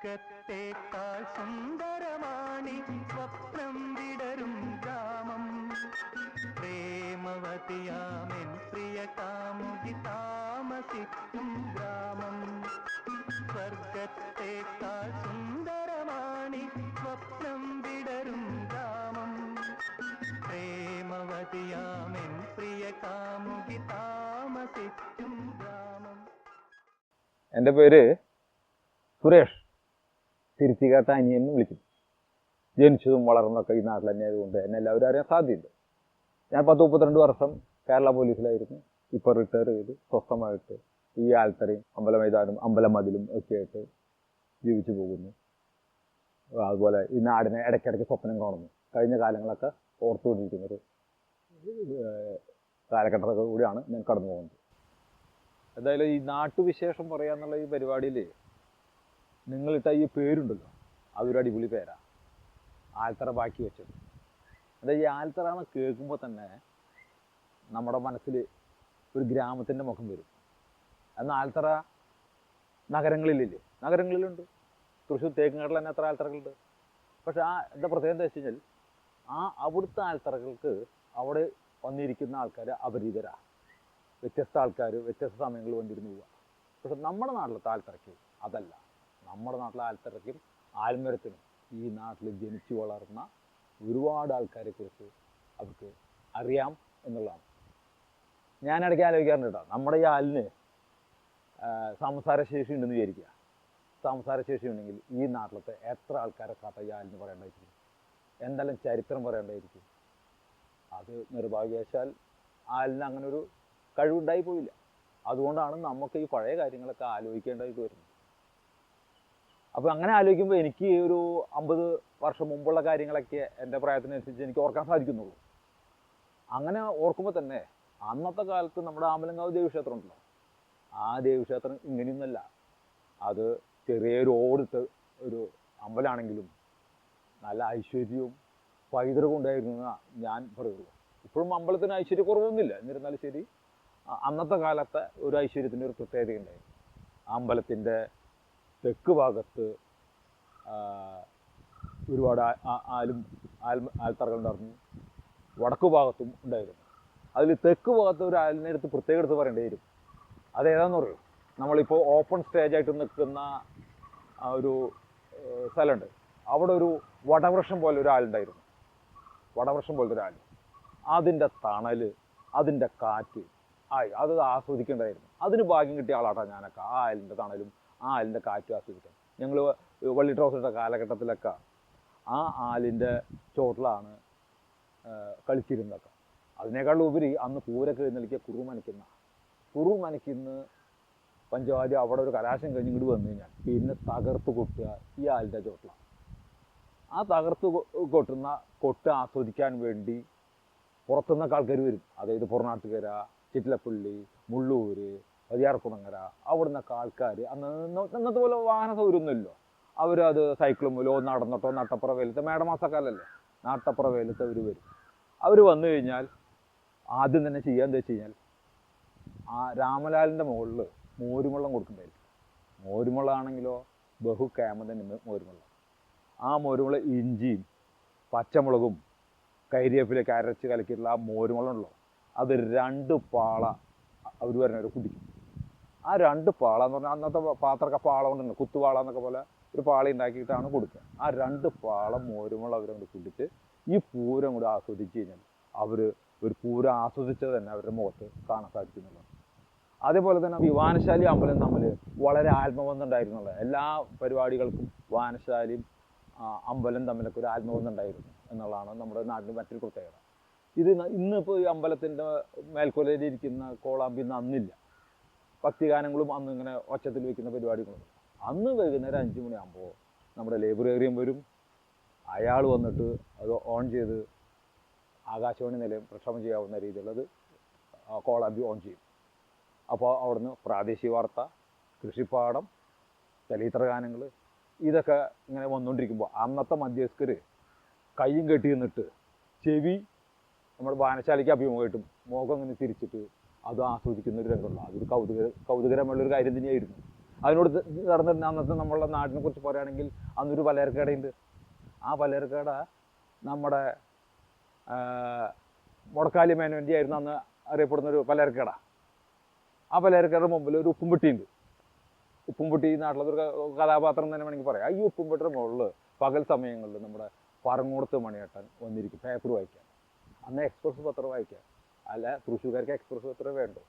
സ്വർഗത്തേക്കാൾ സുന്ദരമാണി സ്വപ്നം വിടരും ഗ്രാമം. പ്രേമവതിയാമെൻ പ്രിയ കാമുകി താമസിക്കും ഗ്രാമം. സ്വർഗത്തേക്കാൾ സുന്ദരമാണി സ്വപ്നം വിടരും ഗ്രാമം. പ്രേമവതിയാമെൻ പ്രിയ കാമുകി താമസിക്കും ഗ്രാമം. എന്റെ പേര് സുരേഷ്. തിരുത്തികാട്ട അനിയൻ എന്ന് വിളിക്കും ജനിച്ചതും വളർന്നൊക്കെ ഈ നാട്ടിൽ തന്നെ ആയതുകൊണ്ട് എന്നെ എല്ലാവരും അറിയാൻ സാധ്യത ഞാൻ പത്ത് മുപ്പത്തിരണ്ട് വർഷം കേരള പോലീസിലായിരുന്നു. ഇപ്പോൾ റിട്ടയർ ചെയ്ത് സ്വസ്ഥമായിട്ട് ഈ ആൽത്തറയും അമ്പല മൈതാനും അമ്പല മതിലും ഒക്കെ ആയിട്ട് ജീവിച്ചു പോകുന്നു. അതുപോലെ ഈ നാടിനെ ഇടയ്ക്കിടയ്ക്ക് സ്വപ്നം കാണുന്നു. കഴിഞ്ഞ കാലങ്ങളൊക്കെ ഓർത്തുകൊണ്ടിരിക്കുന്നൊരു കാലഘട്ടത്തൊക്കെ കൂടിയാണ് ഞാൻ കടന്നു പോകുന്നത് എന്തായാലും ഈ നാട്ടുവിശേഷം പറയാന്നുള്ള ഈ പരിപാടിയിൽ നിങ്ങളിട്ട ഈ പേരുണ്ടല്ലോ അതൊരു അടിപൊളി പേരാ. ആൽത്തറ ബാക്കി വെച്ചത്. അതായത് ഈ ആൽത്തറ എന്ന് കേൾക്കുമ്പോൾ തന്നെ നമ്മുടെ മനസ്സിൽ ഒരു ഗ്രാമത്തിന്റെ മുഖം വരും. എന്നാൽ ആൽത്തറ നഗരങ്ങളിലില്ലേ? നഗരങ്ങളിലുണ്ട്. തൃശ്ശൂർ തേക്കുംകാട്ടിൽ തന്നെ എത്ര ആൽത്തറകളുണ്ട്. പക്ഷെ ആ എന്താ പ്രത്യേകത എന്താ വെച്ച് കഴിഞ്ഞാൽ ആ അവിടുത്തെ ആൽത്തറകൾക്ക് അവിടെ വന്നിരിക്കുന്ന ആൾക്കാർ അപരിചിതരാ വ്യത്യസ്ത ആൾക്കാർ വ്യത്യസ്ത സമയങ്ങളിൽ വന്നിരുന്ന് പോവുക പക്ഷെ നമ്മുടെ നാട്ടിലത്തെ ആൽത്തറയ്ക്ക് അതല്ല. നമ്മുടെ നാട്ടിലെ ആൽത്തറയ്ക്കും ആൽമരത്തിനും ഈ നാട്ടിൽ ജനിച്ചു വളർന്ന ഒരുപാട് ആൾക്കാരെ കുറിച്ച് അവർക്ക് അറിയാം എന്നുള്ളതാണ്. ഞാൻ ഇടയ്ക്ക് ആലോചിക്കാറുണ്ട് കേട്ടോ നമ്മുടെ ഈ ആലിന് സംസാര സംസാരശേഷി ഉണ്ടെന്ന് വിചാരിക്കുക. സംസാരശേഷി ഉണ്ടെങ്കിൽ ഈ നാട്ടിലത്തെ എത്ര ആൾക്കാരെ കഥ ഈ ആലിന് പറയേണ്ടതായിരിക്കും എന്തെല്ലാം ചരിത്രം പറയേണ്ടതായിരിക്കും അത് നിർഭാഗ്യവശാൽ ആലിന് അങ്ങനെ ഒരു കഴിവുണ്ടായി പോയില്ല. അതുകൊണ്ടാണ് നമുക്ക് ഈ പഴയ കാര്യങ്ങളൊക്കെ ആലോചിക്കേണ്ടതായിട്ട് വരുന്നത്. അപ്പോൾ അങ്ങനെ ആലോചിക്കുമ്പോൾ എനിക്ക് ഒരു അമ്പത് വർഷം മുമ്പുള്ള കാര്യങ്ങളൊക്കെ എന്റെ പ്രായത്തിനനുസരിച്ച് എനിക്ക് ഓർക്കാൻ സാധിക്കുന്നുള്ളൂ. അങ്ങനെ ഓർക്കുമ്പോൾ തന്നെ അന്നത്തെ കാലത്ത് നമ്മുടെ ആമലങ്കാവ് ദേവീക്ഷേത്രം ഉണ്ടല്ലോ. ആ ദേവീക്ഷേത്രം ഇങ്ങനെയൊന്നല്ല. അത് ചെറിയൊരു ഓടിട്ട ഒരു അമ്പലാണെങ്കിലും നല്ല ഐശ്വര്യവും പൈതൃകവും ഉണ്ടായിരുന്നു ഞാൻ പറയുള്ളൂ. ഇപ്പോഴും അമ്പലത്തിന് ഐശ്വര്യക്കുറവൊന്നുമില്ല. എന്നിരുന്നാലും ശരി അന്നത്തെ കാലത്തെ ഒരു ഐശ്വര്യത്തിന്റെ ഒരു പ്രത്യേകത ഉണ്ടായിരുന്നു അമ്പലത്തിന്റെ തെക്ക് ഭാഗത്ത് ഒരുപാട് ആലും ആൽ ആൽത്തറകൾ ഉണ്ടായിരുന്നു വടക്കു ഭാഗത്തും ഉണ്ടായിരുന്നു. അതിൽ തെക്ക് ഭാഗത്ത് ഒരു ആലിനെ എടുത്ത് പ്രത്യേകം എടുത്ത് പറയേണ്ടി വരും. അതേതാന്ന് പറയും. നമ്മളിപ്പോൾ ഓപ്പൺ സ്റ്റേജ് ആയിട്ട് നിൽക്കുന്ന ആ ഒരു സ്ഥലമുണ്ട്. അവിടെ ഒരു വടവൃക്ഷം പോലെ ഒരു ആളുണ്ടായിരുന്നു വടവൃക്ഷം പോലത്തെ ഒരു ആൾ അതിന്റെ തണൽ അതിന്റെ കാറ്റ് ആയി അത് ആസ്വദിക്കേണ്ടതായിരുന്നു അതിന് ഭാഗ്യം കിട്ടിയ ആളാട്ടാ ഞാനൊക്കെ. ആ ആലിന്റെ തണലും ആ ആലിന്റെ കാറ്റ് ആസ്വദിക്കാം ഞങ്ങൾ വള്ളി ട്രോസിന്റെ കാലഘട്ടത്തിലൊക്കെ ആ ആലിന്റെ ചോട്ടിലാണ് കളിച്ചിരുന്നതൊക്കെ അതിനേക്കാൾ ഉപരി അന്ന് പൂരൊക്കെ എഴുന്നള്ളിക്കുക കുറു മനക്കുന്ന കുറു പഞ്ചവാദ്യം അവിടെ ഒരു കലാശം കഴിഞ്ഞ് ഇങ്ങോട്ട് വന്നു കഴിഞ്ഞാൽ പിന്നെ തകർത്ത് കൊട്ടുക ഈ ആലിന്റെ ചോട്ടിലാണ്. ആ തകർത്ത് കൊട്ടുന്ന കൊട്ട് ആസ്വദിക്കാൻ വേണ്ടി പുറത്തുനിന്നൊക്കെ ആൾക്കാർ വരും. അതായത് പുറനാട്ടുകര ചിറ്റിലപ്പള്ളി മുള്ളൂര് പതിയാർക്കുണങ്ങര അവിടുന്ന് നിന്നൊക്കെ ആൾക്കാർ അന്ന് അന്നത്തെ പോലെ വാഹന സൗകര്യമൊന്നുമില്ലോ അവരത് സൈക്കിളും മൂലോ നടന്നിട്ടോ നാട്ടപ്പുറ വെയിലത്തെ മേടമാസക്കാലല്ലേ? നാട്ടപ്പുറ വെയിലത്ത് അവർ വരും. അവർ വന്നു കഴിഞ്ഞാൽ ആദ്യം തന്നെ ചെയ്യാൻ എന്താ വെച്ച് കഴിഞ്ഞാൽ ആ രാമലാലിന്റെ മുകളിൽ മോരുമുള്ളം കൊടുക്കണ്ടായിരിക്കും മോരുവെള്ളം ആണെങ്കിലോ ബഹു കേമ മോരുമുള്ള ആ മോരുമുള ഇഞ്ചിയും പച്ചമുളകും കരിയേപ്പിലേക്ക് അരച്ച് കലക്കിയിട്ടുള്ള ആ മോരുവെള്ളം ഉണ്ടല്ലോ അത് രണ്ട് പാള അവർ പറഞ്ഞവർ കുടിക്കും. ആ രണ്ട് പാള എന്ന് പറഞ്ഞാൽ അന്നത്തെ പാത്രമൊക്കെ പാള കൊണ്ടുണ്ട് കുത്തുപാള എന്നൊക്കെ പോലെ ഒരു പാള ഉണ്ടാക്കിയിട്ടാണ് കൊടുക്കുക. ആ രണ്ട് പാള അവരും കൂടി കുടിച്ച് ഈ പൂരം കൂടി ആസ്വദിച്ച് കഴിഞ്ഞാൽ അവർ ഒരു പൂരം ആസ്വദിച്ചത് തന്നെ അവരുടെ മുഖത്ത് കാണാൻ സാധിക്കുന്നുള്ളൂ അതേപോലെ തന്നെ വിവാനശാലി വാനശാലി അമ്പലം തമ്മിൽ വളരെ ആത്മബന്ധം എല്ലാ പരിപാടികൾക്കും വാനശാലിയും അമ്പലം തമ്മിലൊക്കെ ഒരു ആത്മബന്ധം ഉണ്ടായിരുന്നു എന്നുള്ളതാണ് നമ്മുടെ നാട്ടിൽ മറ്റൊരു പ്രത്യേകത. ഇത് ഇന്നിപ്പോൾ ഈ അമ്പലത്തിന്റെ മേൽക്കൊലയിലിരിക്കുന്ന കോളാമ്പി അന്നില്ല. ഭക്തിഗാനങ്ങളും അന്ന് ഇങ്ങനെ ഒച്ചത്തിൽ വെക്കുന്ന പരിപാടികളും. അന്ന് വൈകുന്നേരം അഞ്ച് മണിയാകുമ്പോൾ നമ്മുടെ ലൈബ്രറിയും വരും. അയാൾ വന്നിട്ട് അത് ഓൺ ചെയ്ത് ആകാശവാണി നിലയം പ്രക്ഷേപണം ചെയ്യാവുന്ന രീതിയിലുള്ളത് കോളാമ്പി ഓൺ ചെയ്യും. അപ്പോൾ അവിടുന്ന് പ്രാദേശിക വാർത്ത കൃഷിപ്പാടം ചരിത്ര ഗാനങ്ങൾ ഇതൊക്കെ ഇങ്ങനെ വന്നുകൊണ്ടിരിക്കുമ്പോൾ അന്നത്തെ മധ്യസ്ഥർ കയ്യും കെട്ടി നിന്നിട്ട് ചെവി നമ്മുടെ വായനശാലയ്ക്ക് അഭിമുഖമായിട്ടും മുഖം ഇങ്ങനെ തിരിച്ചിട്ട് അത് ആസ്വദിക്കുന്ന ഒരു രംഗമുള്ള അതൊരു കൗതുക കൗതുകരമുള്ളൊരു കാര്യം തന്നെയായിരുന്നു. അതിനോട് നടന്നിരുന്ന അന്നത്തെ നമ്മളുടെ നാടിനെ കുറിച്ച് പറയുകയാണെങ്കിൽ അന്നൊരു പലചരക്കടയുണ്ട് ആ പലചരക്കട നമ്മുടെ മുടക്കാലി മേനോന്റെ ആയിരുന്നു അന്ന് അറിയപ്പെടുന്ന ഒരു പലചരക്കട ആ പലചരക്കടയുടെ മുമ്പിൽ ഒരു ഉപ്പുംപെട്ടിയുണ്ട്. ഉപ്പുംപെട്ടി നാട്ടിലൊരു കഥാപാത്രം തന്നെ വേണമെങ്കിൽ പറയാം. ഈ ഉപ്പുംപെട്ടിയുടെ മുകളിൽ പകൽ സമയങ്ങളിൽ നമ്മുടെ പറങ്ങോടത്ത് മണിയേട്ടൻ വന്നിരിക്കും പേപ്പർ വായിക്കാൻ. അന്ന് എക്സ്പ്രസ് പത്രം വായിക്കാൻ. അല്ല തൃശ്ശൂർക്കാർക്ക് എക്സ്പ്രസ് പത്രമേ വേണ്ടോ.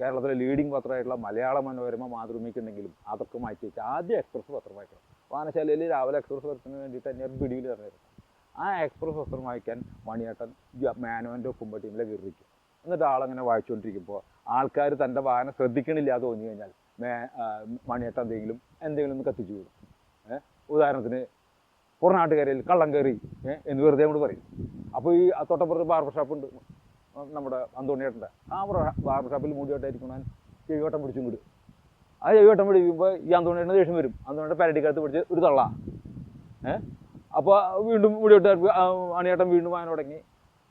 കേരളത്തിലെ ലീഡിംഗ് പത്രമായിട്ടുള്ള മലയാള മനോരമ മാതൃഭൂമിക്കുണ്ടെങ്കിലും അതൊക്കെ മാറ്റി വെച്ച് ആദ്യം എക്സ്പ്രസ് പത്രം വായിക്കണം. വായനശാലയിൽ രാവിലെ എക്സ്പ്രസ് പത്രത്തിന് വേണ്ടിയിട്ട് തന്നെ പിടിയിൽ ഇറങ്ങിയിരുന്നു ആ എക്സ്പ്രസ് പത്രം വായിക്കാൻ മണിയേട്ടൻ മാനുവന്റെ ഒപ്പുമ്പ ടീമിലെ കയറിയിരിക്കും എന്നിട്ട് ആളങ്ങനെ വായിച്ചുകൊണ്ടിരിക്കുമ്പോൾ ആൾക്കാർ തന്റെ വായന ശ്രദ്ധിക്കണില്ല എന്ന് തോന്നി കഴിഞ്ഞാൽ മേ മണിയേട്ടൻ എന്തെങ്കിലും എന്തെങ്കിലും ഒന്ന് കത്തിച്ചു വിടും. ഉദാഹരണത്തിന് പുറനാട്ടുകരയിൽ കള്ളം കയറി എന്ന് വെറുതെ കൊണ്ട് പറയും. അപ്പോൾ ഈ തൊട്ടപ്പുറത്ത് ബാർബർ ഷോപ്പ് ഉണ്ട്. നമ്മുടെ അന്തോണിയേട്ടന്റെ. ആ ബാർബർ ഷാപ്പിൽ മൂടിയോട്ടായിരിക്കണം ചെവിവട്ടം പിടിച്ചും വിടും ആ ചെവിവട്ടം പിടിക്കുമ്പോൾ ഈ അന്തോണിയേട്ടന്റെ ദേഷ്യം വരും. അന്തോണിയുടെ പരടിക്കകത്ത് പിടിച്ച് ഒരു തള്ള. അപ്പോൾ വീണ്ടും മുടിയോട്ട് അണിയേട്ടൻ വീണ്ടും വായന തുടങ്ങി.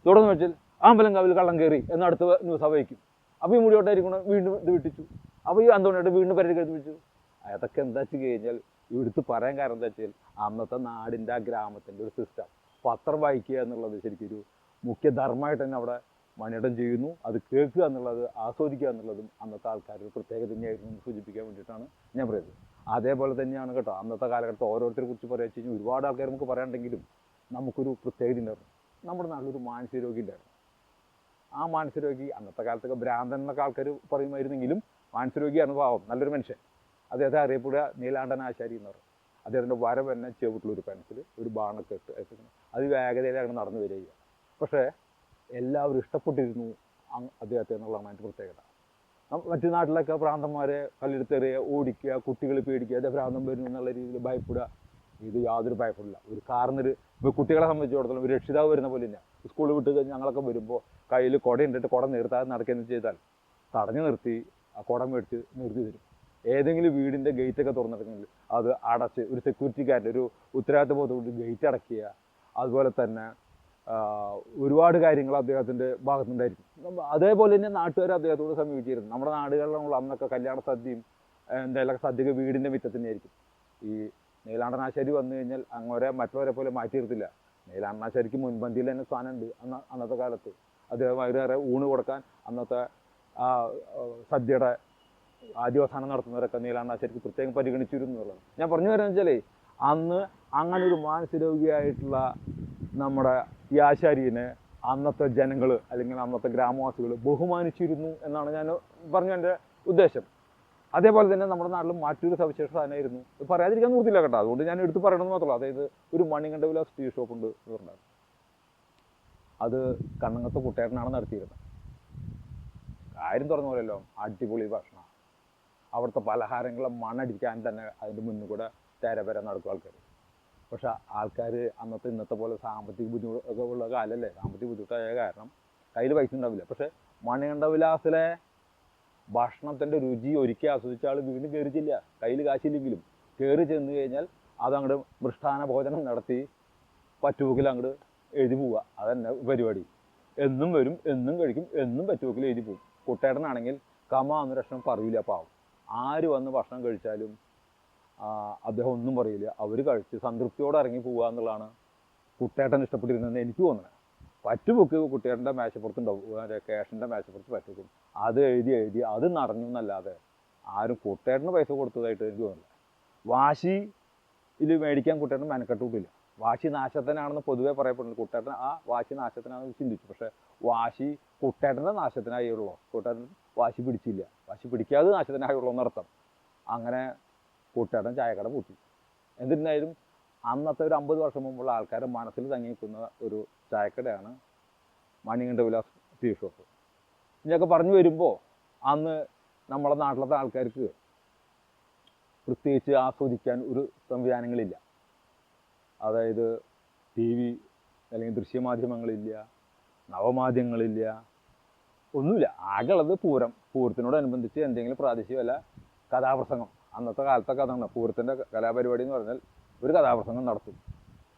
തുടർന്ന് വെച്ചാൽ ആമ്പലങ്കാവിൽ കള്ളം കയറി എന്ന് അടുത്ത ന്യൂസ് അവയ്ക്കും അപ്പോൾ ഈ മുടിയോട്ടായിരിക്കണം വീണ്ടും ഇത് വിട്ടിച്ചു. അപ്പോൾ ഈ അന്തോണിയേട്ടൻ വീണ്ടും പരടിക്കകത്ത് പിടിച്ചു. അതൊക്കെ എന്താ വെച്ച് കഴിഞ്ഞാൽ എടുത്ത് പറയാൻ കാരണം എന്താ വെച്ചാൽ അന്നത്തെ നാടിന്റെ ആ ഗ്രാമത്തിന്റെ ഒരു സിസ്റ്റം പത്രം വായിക്കുക എന്നുള്ളത് ശരിക്കൊരു മുഖ്യധർമ്മമായിട്ട് മുഖ്യ ധർമ്മമായിട്ട് തന്നെ അവിടെ മണിയിടം ചെയ്യുന്നു. അത് കേൾക്കുക എന്നുള്ളത് ആസ്വദിക്കുക എന്നുള്ളതും അന്നത്തെ ആൾക്കാരുടെ പ്രത്യേകത തന്നെയായിരുന്നു സൂചിപ്പിക്കാൻ വേണ്ടിയിട്ടാണ് ഞാൻ പറയുന്നത്. അതേപോലെ തന്നെയാണ് കേട്ടോ അന്നത്തെ കാലഘട്ടത്തിൽ ഓരോരുത്തരെ കുറിച്ച് പറയാ വെച്ച് കഴിഞ്ഞാൽ ഒരുപാട് ആൾക്കാർ നമുക്ക് പറയാനുണ്ടെങ്കിലും നമുക്കൊരു പ്രത്യേകത ഉണ്ടായിരുന്നു. നമ്മുടെ നാട്ടിലൊരു മാനസിക രോഗി ഉണ്ടായിരുന്നു. ആ മാനസിക രോഗി അന്നത്തെ കാലത്തൊക്കെ ഭ്രാന്തൻ എന്നൊക്കെ ആൾക്കാർ പറയുമായിരുന്നെങ്കിലും മാനസിക രോഗിയാണ് പാവം നല്ലൊരു മനുഷ്യൻ. അദ്ദേഹത്തെ അറിയപ്പെടുക നീലാണ്ടൻ ആശാരി എന്ന് പറയും. അദ്ദേഹത്തിന്റെ വരവ് തന്നെ ചുവട്ടിലൊരു പെൻസിൽ ഒരു ബാണക്കെട്ട് അത് വേഗതയിലാണ് നടന്നു വരിക പക്ഷേ എല്ലാവരും ഇഷ്ടപ്പെട്ടിരുന്നു അദ്ദേഹത്തെ എന്നുള്ളതാണ് അതിന്റെ പ്രത്യേകത. മറ്റു നാട്ടിലൊക്കെ പ്രാന്തന്മാരെ കല്ലെടുത്തെറിയുക ഓടിക്കുക കുട്ടികൾ പേടിക്കുക അതേ പ്രാന്തം വരുന്നു എന്നുള്ള രീതിയിൽ ഭയപ്പെടുക ഇത് യാതൊരു ഭയപ്പെടില്ല ഒരു കാർന്നൊരു കുട്ടികളെ സംബന്ധിച്ചിടത്തോളം ഒരു രക്ഷിതാവ് വരുന്ന പോലെ തന്നെ സ്കൂളിൽ വിട്ട് ഞങ്ങളൊക്കെ വരുമ്പോൾ കയ്യിൽ കുട ഉണ്ടിട്ട് കുട നിർത്താതെ നടക്കുകയെന്ന് ചെയ്താൽ തടഞ്ഞു നിർത്തി ആ കുടം മേടിച്ച് നിർത്തി തരും. ഏതെങ്കിലും വീടിന്റെ ഗേറ്റൊക്കെ തുറന്നിട്ടുണ്ടെങ്കിൽ അത് അടച്ച് ഒരു സെക്യൂരിറ്റിക്കാരന്റെ ഒരു ഉത്തരവാദിത്ത ബോധത്തോട് ഗേറ്റ് അടയ്ക്കുക. അതുപോലെ തന്നെ ഒരുപാട് കാര്യങ്ങൾ അദ്ദേഹത്തിന്റെ ഭാഗത്തുനിന്നുണ്ടായിരിക്കും. അതേപോലെ തന്നെ നാട്ടുകാർ അദ്ദേഹത്തോട് സമീപിച്ചിരുന്നു. നമ്മുടെ നാടുകളിലുള്ള അന്നൊക്കെ കല്യാണ സദ്യയും എന്തായാലും സദ്യയൊക്കെ വീടിന്റെ മിറ്റത്തന്നെയായിരിക്കും ഈ നീലാണ്ടനാശ്ശേരി വന്നു കഴിഞ്ഞാൽ അങ്ങോരെ മറ്റുള്ളവരെ പോലെ മാറ്റി നിർത്തില്ല. മുൻപന്തിയിൽ തന്നെ സ്ഥാനമുണ്ട് അന്ന് അന്നത്തെ കാലത്ത്. അദ്ദേഹം വൈകുന്നേരം ഊണ് കൊടുക്കാൻ അന്നത്തെ സദ്യയുടെ ആദ്യവസാനം നടത്തുന്നവരൊക്കെ നീലാണ്ടനാശ്ശേരിക്ക് പ്രത്യേകം പരിഗണിച്ചിരുന്നു ഞാൻ പറഞ്ഞു വരുന്നത് വെച്ചാലേ അന്ന് അങ്ങനെ ഒരു മാനസിക രോഗിയായിട്ടുള്ള നമ്മുടെ ഈ ആശാരിയെ അന്നത്തെ ജനങ്ങൾ അല്ലെങ്കിൽ അന്നത്തെ ഗ്രാമവാസികൾ ബഹുമാനിച്ചിരുന്നു എന്നാണ് ഞാൻ പറഞ്ഞ എന്റെ ഉദ്ദേശം. അതേപോലെ തന്നെ നമ്മുടെ നാട്ടിൽ മറ്റൊരു സവിശേഷത തന്നെയായിരുന്നു. ഇത് പറയാതിരിക്കാൻ നിർത്തില്ല കേട്ടോ. അതുകൊണ്ട് ഞാൻ എടുത്ത് പറയണമെന്ന് മാത്രമല്ല അതായത് ഒരു മണികണ്ഠ വിലാസ് ടീ ഷോപ്പ് ഉണ്ട് എന്ന് പറഞ്ഞാൽ. അത് കണ്ണങ്ങത്തെ കുട്ടേട്ടനാണ് നടത്തിയിരുന്നത്. കാര്യം തുറന്നു പോലെയല്ലോ അടിപൊളി ഭക്ഷണം. അവിടുത്തെ പലഹാരങ്ങളെ മണടിക്കാൻ തന്നെ അതിന്റെ മുന്നിൽ കൂടെ തേരപര നടക്കും ആൾക്കാർ പക്ഷെ ആൾക്കാർ അന്നത്തെ ഇന്നത്തെ പോലെ സാമ്പത്തിക ബുദ്ധിമുട്ട് ഒക്കെ ഉള്ള കാലല്ലേ? സാമ്പത്തിക ബുദ്ധിമുട്ടായ കാരണം കയ്യിൽ പൈസ ഉണ്ടാവില്ല. പക്ഷെ മണികണ്ഠവിലാസിലെ ഭക്ഷണത്തിന്റെ രുചി ഒരിക്കൽ ആസ്വദിച്ച ആൾ വീണ്ടും കയറി കയ്യിൽ കാശില്ലെങ്കിലും കയറി ചെന്ന് കഴിഞ്ഞാൽ അതങ്ങോട്ട് മൃഷ്ടാന ഭോജനം നടത്തി പറ്റുപോക്കിൽ അങ്ങോട്ട് എഴുതി പോവുക. അതന്നെ പരിപാടി. എന്നും വരും എന്നും കഴിക്കും എന്നും പറ്റുപോക്കിൽ എഴുതി പോകും കുട്ടേട്ടനാണെങ്കിൽ കമാ എന്ന ഭക്ഷണം പറയില്ല പാവം. ആര് വന്ന് ഭക്ഷണം കഴിച്ചാലും അദ്ദേഹം ഒന്നും പറയില്ല. അവർ കഴിച്ച് സംതൃപ്തിയോടെ ഇറങ്ങി പോകുക എന്നുള്ളതാണ് കുട്ടേട്ടൻ ഇഷ്ടപ്പെട്ടിരുന്നതെന്ന് എനിക്ക് തോന്നുന്നത്. പറ്റുബുക്ക് കുട്ടികളുടെ മേശപ്പുറത്തുണ്ടാവും. ക്യാഷിന്റെ മേശപ്പുറത്ത് പറ്റുക്കും അത് എഴുതി എഴുതി അത് നിറഞ്ഞു എന്നല്ലാതെ ആരും കുട്ടേട്ടന് പൈസ കൊടുത്തതായിട്ട് എനിക്ക് തോന്നുന്നില്ല. വാശി ഇത് മേടിക്കാൻ കുട്ടേട്ടൻ മെനക്കെട്ടിട്ടില്ല. വാശി നാശത്തിനാണെന്ന് പൊതുവെ പറയപ്പെടുന്നത് കുട്ടേട്ടൻ ആ വാശി നാശത്തിനാണെന്ന് ചിന്തിച്ചു. പക്ഷേ വാശി കുട്ടേട്ടന്റെ നാശത്തിനായുള്ളൂ കുട്ടേട്ടൻ വാശി പിടിച്ചില്ല. വാശി പിടിക്കാതെ നാശത്തിനായുള്ളൂ എന്നർത്ഥം. അങ്ങനെ കൂട്ടുകാരൻ ചായക്കട പൂട്ടി. എന്നിരുന്നാലും അന്നത്തെ ഒരു അമ്പത് വർഷം മുമ്പുള്ള ആൾക്കാരുടെ മനസ്സിൽ തങ്ങി നിൽക്കുന്ന ഒരു ചായക്കടയാണ് മണികണ്ഠ വിലാസ് ടീ ഷോപ്പ്. ഇതൊക്കെ പറഞ്ഞു വരുമ്പോൾ അന്ന് നമ്മളെ നാട്ടിലത്തെ ആൾക്കാർക്ക് പ്രത്യേകിച്ച് ആസ്വദിക്കാൻ ഒരു സംവിധാനങ്ങളില്ല. അതായത് ടി വി അല്ലെങ്കിൽ ദൃശ്യമാധ്യമങ്ങളില്ല നവമാധ്യമങ്ങളില്ല ഒന്നുമില്ല. ആകെയുള്ളത് പൂരം പൂരത്തിനോടനുബന്ധിച്ച് എന്തെങ്കിലും പ്രാദേശിക വല്ല കഥാപ്രസംഗം. അന്നത്തെ കാലത്തൊക്കെ അതാണ്. പൂരത്തിന്റെ കലാപരിപാടി എന്ന് പറഞ്ഞാൽ ഒരു കഥാപ്രസംഗം നടത്തും.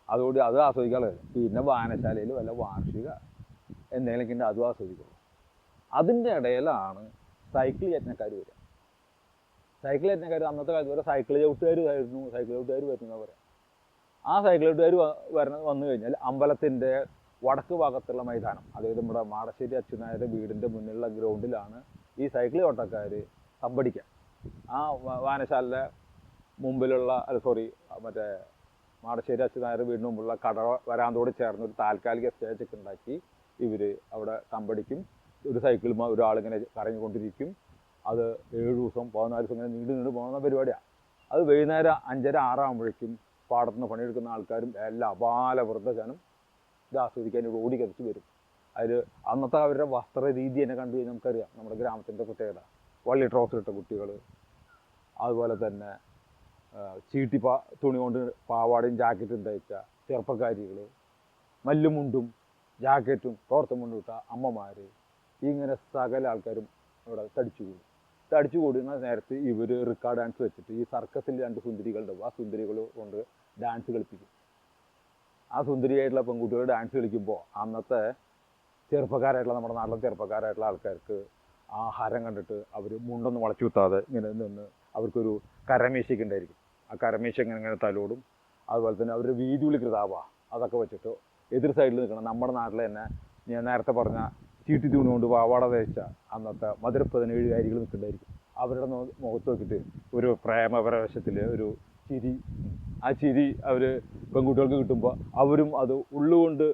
അതുകൊണ്ട് അത് ആസ്വദിക്കാനുള്ളത് പിന്നെ വായനശാലയിൽ വല്ല വാർഷിക എന്തെങ്കിലുമൊക്കെ ഉണ്ട് അതും ആസ്വദിക്കുള്ളൂ അതിന്റെ ഇടയിലാണ് സൈക്കിൾ യജ്ഞക്കാർ വരിക. സൈക്കിൾ യജ്ഞക്കാർ അന്നത്തെ കാലത്ത് വരെ സൈക്കിൾ ചവിട്ടുകാർ ആയിരുന്നു സൈക്കിൾ ചവിട്ടുകാർ വരുന്ന പറയാം. ആ സൈക്കിൾ ചവിട്ടുകാർ വരണ വന്നു കഴിഞ്ഞാൽ അമ്പലത്തിന്റെ വടക്ക് ഭാഗത്തുള്ള മൈതാനം അതായത് നമ്മുടെ മാടശ്ശേരി അച്ഛനായ വീടിന്റെ മുന്നിലുള്ള ഗ്രൗണ്ടിലാണ് ഈ സൈക്കിൾ ഓട്ടക്കാർ തമ്പടിക്കുക ആ വായനശാലയുടെ മുമ്പിലുള്ള അല്ല സോറി മറ്റേ മാടശ്ശേരി അച്ഛനായരുടെ വീടിന് മുമ്പുള്ള കട വരാന്തോട് ചേർന്ന് ഒരു താൽക്കാലിക സ്റ്റേജൊക്കെ ഉണ്ടാക്കി ഇവർ അവിടെ കമ്പടിക്കും. ഒരു സൈക്കിളും ഒരാളിങ്ങനെ കറങ്ങിക്കൊണ്ടിരിക്കും അത് ഏഴ് ദിവസം പതിനാല് ദിവസം ഇങ്ങനെ നീണ്ടു നീണ്ടു പോകുന്ന പരിപാടിയാണ് അത് വൈകുന്നേരം അഞ്ചര ആറാകുമ്പോഴേക്കും പാടത്തുനിന്ന് പണിയെടുക്കുന്ന ആൾക്കാരും എല്ലാ അപാല വൃദ്ധജനം ഇത് ആസ്വദിക്കാൻ ഇവിടെ ഓടി കത്തിച്ച് വരും. അതിൽ അന്നത്തെ അവരുടെ വസ്ത്രരീതി തന്നെ കണ്ടു കഴിഞ്ഞാൽ നമുക്കറിയാം. നമ്മുടെ ഗ്രാമത്തിന്റെ പ്രത്യേകത. വള്ളി ട്രോസർ ഇട്ട കുട്ടികൾ അതുപോലെ തന്നെ ചീട്ടി പാ തുണി കൊണ്ട് പാവാടയും ജാക്കറ്റും തയ്ച്ച ചെറുപ്പക്കാരികൾ മല്ലുമുണ്ടും ജാക്കറ്റും തോർത്തും മുണ്ടും ഇട്ട അമ്മമാർ ഇങ്ങനെ സകല ആൾക്കാരും ഇവിടെ തടിച്ചു കൂടും. തടിച്ചു കൂടുന്ന നേരത്ത് ഇവർ റിക്കാർഡ് ഡാൻസ് വെച്ചിട്ട് ഈ സർക്കസിൽ രണ്ട് സുന്ദരികളുണ്ടാവും ആ സുന്ദരികൾ കൊണ്ട് ഡാൻസ് കളിപ്പിക്കും. ആ സുന്ദരിയായിട്ടുള്ള പെൺകുട്ടികൾ ഡാൻസ് കളിക്കുമ്പോൾ അന്നത്തെ ചെറുപ്പക്കാരായിട്ടുള്ള നമ്മുടെ നാട്ടിലെ ചെറുപ്പക്കാരായിട്ടുള്ള ആൾക്കാർക്ക് ആ ഹരം കണ്ടിട്ട് അവർ മുണ്ടൊന്നും വളച്ചു കുത്താതെ ഇങ്ങനെ നിന്ന് അവർക്കൊരു കരമീശയ്ക്ക് ഉണ്ടായിരിക്കും. ആ കരമേശ ഇങ്ങനെ ഇങ്ങനെ തലോടും. അതുപോലെ തന്നെ അവരുടെ വീതിയുള്ളി കൃതാവ. അതൊക്കെ വെച്ചിട്ട് എതിർ സൈഡിൽ നിൽക്കണം നമ്മുടെ നാട്ടിൽ തന്നെ ഞാൻ നേരത്തെ പറഞ്ഞ ചീട്ടി തുണി കൊണ്ട് പാവാട തേച്ച അന്നത്തെ മധുര കാര്യങ്ങൾ നിൽക്കുന്നുണ്ടായിരിക്കും. അവരുടെ മുഖത്ത് നോക്കിയിട്ട് ഒരു പ്രേമപരവശത്തിൽ ഒരു ചിരി. ആ ചിരി അവർ പെൺകുട്ടികൾക്ക് കിട്ടുമ്പോൾ അവരും അത് ഉള്ളുകൊണ്ട്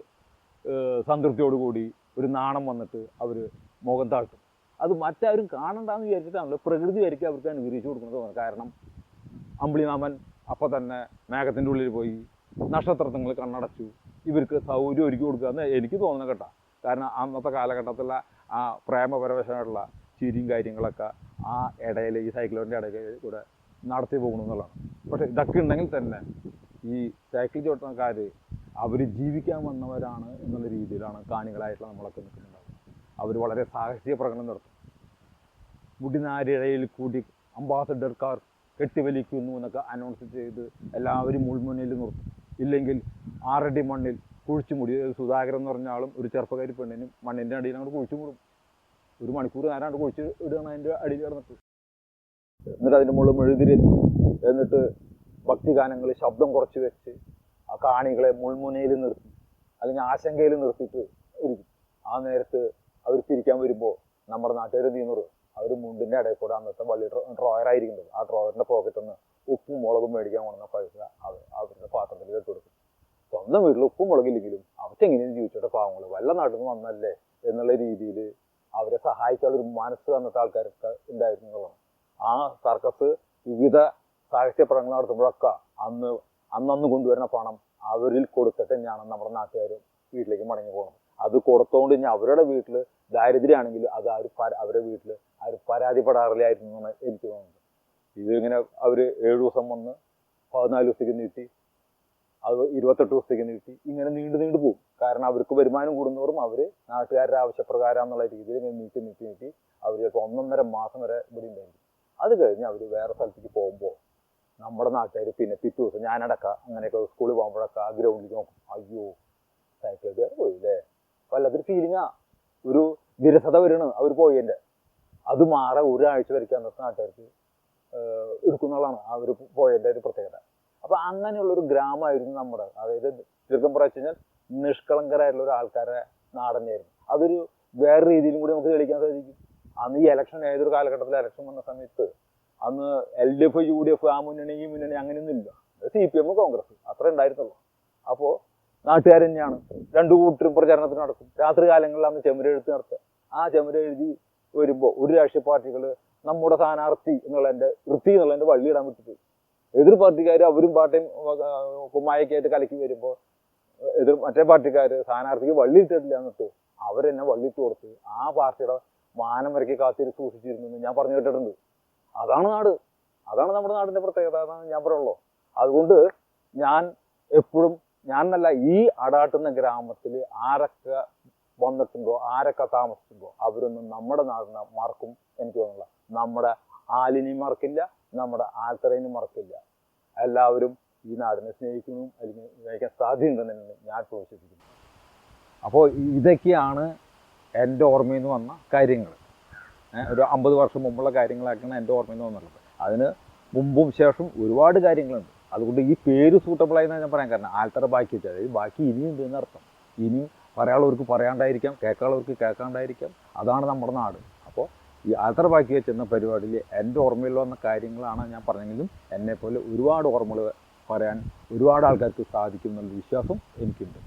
സംതൃപ്തിയോടുകൂടി ഒരു നാണം വന്നിട്ട് അവർ മുഖം താഴ്ത്തും. അത് മറ്റാരും കാണണ്ടെന്ന് വിചാരിച്ചിട്ടാണല്ലോ പ്രകൃതി വരയ്ക്ക് അവർക്ക് അനുഗ്രഹിച്ചു കൊടുക്കുന്നത് കാരണം അമ്പിളിമാമൻ അപ്പം തന്നെ മേഘത്തിന്റെ ഉള്ളിൽ പോയി നക്ഷത്രങ്ങൾ കണ്ണടച്ചു. ഇവർക്ക് സൗകര്യം ഒരുക്കി കൊടുക്കുക എന്ന് എനിക്ക് തോന്നുന്ന കേട്ടോ. കാരണം അന്നത്തെ കാലഘട്ടത്തിലെ ആ പ്രേമപരവശമായിട്ടുള്ള ചിരിയും കാര്യങ്ങളൊക്കെ ആ ഇടയിൽ ഈ സൈക്കിളിന്റെ ഇടയിൽ കൂടെ നടത്തി പോകണം എന്നുള്ളതാണ്. പക്ഷേ ഇതൊക്കെ ഉണ്ടെങ്കിൽ തന്നെ ഈ സൈക്കിൾ ചോട്ടക്കാർ അവർ ജീവിക്കാൻ വന്നവരാണ് എന്നുള്ള രീതിയിലാണ് കാണികളായിട്ടുള്ള നമ്മളൊക്കെ നിൽക്കുന്നുണ്ടാവുക. അവർ വളരെ സാഹസിക പ്രകടനം നടത്തും. മുടിനാരിഴയിൽ കൂടി അംബാസഡർക്കാർ കെട്ടിവലിക്കുന്നു എന്നൊക്കെ അനൗൺസ് ചെയ്ത് എല്ലാവരും മുൾമുനയിൽ നിർത്തും. ഇല്ലെങ്കിൽ ആറടി മണ്ണിൽ കുഴിച്ചു മുടി. സുധാകരൻ എന്ന് പറഞ്ഞ ആളും ഒരു ചെറുപ്പക്കാരി പെണ്ണിനും മണ്ണിന്റെ അടിയിൽ അങ്ങോട്ട് കുഴിച്ചു മുടും. ഒരു മണിക്കൂർ നേരം കുഴിച്ച് ഇടുകയാണ് അതിന്റെ അടിയിൽ കിടന്നിട്ട്. എന്നിട്ട് അതിന്റെ മുകളിൽ മെഴുതിരി എന്നിട്ട് ഭക്തിഗാനങ്ങൾ ശബ്ദം കുറച്ച് വെച്ച് ആ കാണികളെ മുൾമുനയിൽ നിർത്തി. അല്ലെങ്കിൽ ആശങ്കയിൽ നിർത്തിയിട്ട് ഇരിക്കും. ആ നേരത്ത് അവർ തിരിക്കാൻ വരുമ്പോൾ നമ്മുടെ നാട്ടുകാർ തീർന്നു അവർ മുണ്ടിന്റെ ഇടയിൽ കൂടെ അന്നത്തെ വള്ളി ഡ്രോയർ ആ ഡ്രോയറിന്റെ പോക്കറ്റിൽ നിന്ന് ഉപ്പും മുളകും മേടിക്കാൻ കൊണ്ടുവന്ന പൈസ അവരുടെ പാത്രത്തിൽ കെട്ടി കൊടുക്കും. സ്വന്തം വീട്ടിൽ ഉപ്പും മുളകില്ലെങ്കിലും അവർക്ക് എങ്ങനെയും ജീവിച്ചോട്ടെ പാവങ്ങൾ വല്ല നാട്ടിൽ നിന്ന് വന്നല്ലേ എന്നുള്ള രീതിയിൽ അവരെ സഹായിക്കാനുള്ള ഒരു മനസ്സ് അന്നത്തെ ആൾക്കാർക്ക് ഉണ്ടായിരുന്നു ആ സർക്കസ് വിവിധ സാഹിത്യ പ്രകടനങ്ങൾ നടത്തുമ്പോഴൊക്കെ അന്ന് അന്നന്ന് കൊണ്ടുവരുന്ന പണം അവരിൽ കൊടുത്തിട്ട് തന്നെയാണ് നമ്മുടെ നാട്ടുകാർ വീട്ടിലേക്ക് മടങ്ങി പോകണം അത് കൊടുത്തോണ്ട് ഇനി അവരുടെ വീട്ടിൽ ദാരിദ്ര്യമാണെങ്കിൽ അത് അവർ അവരുടെ വീട്ടിൽ അവർ പരാതിപ്പെടാറില്ലായിരുന്നു എന്നാണ് എനിക്ക് തോന്നുന്നത്. ഇത് ഇങ്ങനെ അവർ ഏഴ് ദിവസം വന്ന് പതിനാല് ദിവസത്തേക്ക് നീട്ടി അത് ഇരുപത്തെട്ട് ദിവസത്തേക്ക് നീട്ടി ഇങ്ങനെ നീണ്ടു നീണ്ടു പോകും. കാരണം അവർക്ക് വരുമാനം കൂടുന്നവരും അവർ നാട്ടുകാരുടെ ആവശ്യപ്രകാരം എന്നുള്ള രീതിയിൽ ഇങ്ങനെ നീട്ടി നീട്ടി നീട്ടി അവർ ചിലപ്പോൾ ഒന്നൊന്നര മാസം വരെ ഇവിടെ ഉണ്ടായിരിക്കും അത് കഴിഞ്ഞ് അവർ വേറെ സ്ഥലത്തേക്ക് പോകുമ്പോൾ നമ്മുടെ നാട്ടുകാർ പിന്നെ പിറ്റേ ദിവസം ഞാനടക്ക അങ്ങനെയൊക്കെ സ്കൂളിൽ പോകുമ്പോഴൊക്കെ ആ ഗ്രൗണ്ടിലേക്ക് നോക്കും. അയ്യോ സൈക്കിൾ കയറി പോയില്ലേ? വല്ലാത്തൊരു ഫീലിങ്ങാ ഒരു വിരസത വരണം അവർ പോയതിന്റെ അത് മാറാൻ ഒരാഴ്ച വരയ്ക്കുക അന്നത്തെ നാട്ടുകാർക്ക് എടുക്കുന്നുള്ളതാണ് ആ ഒരു പോയതിന്റെ ഒരു പ്രത്യേകത. അപ്പൊ അങ്ങനെയുള്ള ഒരു ഗ്രാമമായിരുന്നു നമ്മുടെ. അതായത് ചുരുക്കം പറഞ്ഞു കഴിഞ്ഞാൽ നിഷ്കളങ്കരായിട്ടുള്ള ഒരു ആൾക്കാരെ നാടനെയായിരുന്നു അതൊരു വേറെ രീതിയിലും കൂടി നമുക്ക് തെളിയിക്കാൻ സാധിക്കും. അന്ന് ഈ ഇലക്ഷൻ ഏതൊരു കാലഘട്ടത്തിൽ ഇലക്ഷൻ വന്ന സമയത്ത് അന്ന് L D F U D F ആ മുന്നണി ഈ മുന്നണി അങ്ങനെയൊന്നും ഇല്ല. സി പി എം കോൺഗ്രസ് അത്ര ഉണ്ടായിരുന്നുള്ളൂ. അപ്പോൾ നാട്ടുകാർ തന്നെയാണ്. രണ്ടു കൂട്ടരും പ്രചാരണത്തിന് നടക്കും. രാത്രി കാലങ്ങളിൽ അന്ന് ചെമരെഴുത്ത് നടത്തുക. ആ ചെമരെഴുതി വരുമ്പോൾ ഒരു രാഷ്ട്രീയ പാർട്ടികൾ നമ്മുടെ സ്ഥാനാർത്ഥി എന്നുള്ള എന്റെ വൃത്തി എന്നുള്ള എന്റെ വള്ളിയിടാൻ വിട്ടിട്ട് എതിർ പാർട്ടിക്കാർ അവരും പാർട്ടിയും കുമ്മായൊക്കെ ആയിട്ട് കലക്കി വരുമ്പോൾ എതിർ മറ്റേ പാർട്ടിക്കാർ സ്ഥാനാർത്ഥിക്ക് വള്ളി ഇട്ടിട്ടില്ല എന്നിട്ട് അവരെന്നെ വള്ളിയിട്ട് കൊടുത്ത് ആ പാർട്ടിയുടെ മാനം വരയ്ക്ക് കാത്തിരി സൂക്ഷിച്ചിരുന്നു ഞാൻ പറഞ്ഞു കേട്ടിട്ടുണ്ട്. അതാണ് നാട്. അതാണ് നമ്മുടെ നാടിന്റെ പ്രത്യേകത എന്നാണ് ഞാൻ പറയുള്ളൂ. അതുകൊണ്ട് ഞാൻ എപ്പോഴും ഞാൻ എന്നല്ല ഈ അടാട്ടുന്ന ഗ്രാമത്തിൽ ആരൊക്കെ വന്നിട്ടുണ്ടോ ആരൊക്കെ താമസിച്ചിട്ടുണ്ടോ അവരൊന്നും നമ്മുടെ നാടിനെ മറക്കും എനിക്ക് തോന്നുന്നില്ല. നമ്മുടെ ആലിനെയും മറക്കില്ല നമ്മുടെ ആൽത്തറയിനും മറക്കില്ല. എല്ലാവരും ഈ നാടിനെ സ്നേഹിക്കുന്നു അല്ലെങ്കിൽ സ്നേഹിക്കാൻ സാധ്യതയുണ്ടെന്ന് ഞാൻ വിശ്വസിക്കുന്നു അപ്പോൾ ഇതൊക്കെയാണ് എന്റെ ഓർമ്മയിൽ നിന്ന് വന്ന കാര്യങ്ങൾ. ഒരു അമ്പത് വർഷം മുമ്പുള്ള കാര്യങ്ങളൊക്കെയാണ് എന്റെ ഓർമ്മയിൽ നിന്ന് വന്നുള്ളത് അതിന് മുമ്പും ശേഷം ഒരുപാട് കാര്യങ്ങളുണ്ട്. അതുകൊണ്ട് ഈ പേര് സൂട്ടബിളായി എന്നാണ് ഞാൻ പറയാൻ കാരണം. ആൽത്തറ ബാക്കി വെച്ചാൽ ബാക്കി ഇനിയുണ്ട് എന്നർത്ഥം. ഇനിയും പറയാനുള്ളവർക്ക് പറയാണ്ടായിരിക്കാം കേൾക്കാനുള്ളവർക്ക് കേൾക്കാണ്ടായിരിക്കാം. അതാണ് നമ്മുടെ നാട്. അപ്പോൾ ഈ ആൽത്തറ ബാക്കി വെച്ച് എന്ന പരിപാടിയിൽ എന്റെ ഓർമ്മയിൽ വന്ന കാര്യങ്ങളാണ് ഞാൻ പറഞ്ഞെങ്കിലും എന്നെപ്പോലെ ഒരുപാട് ഓർമ്മകൾ പറയാൻ ഒരുപാട് ആൾക്കാർക്ക് സാധിക്കും എന്നുള്ള വിശ്വാസം എനിക്കുണ്ട്.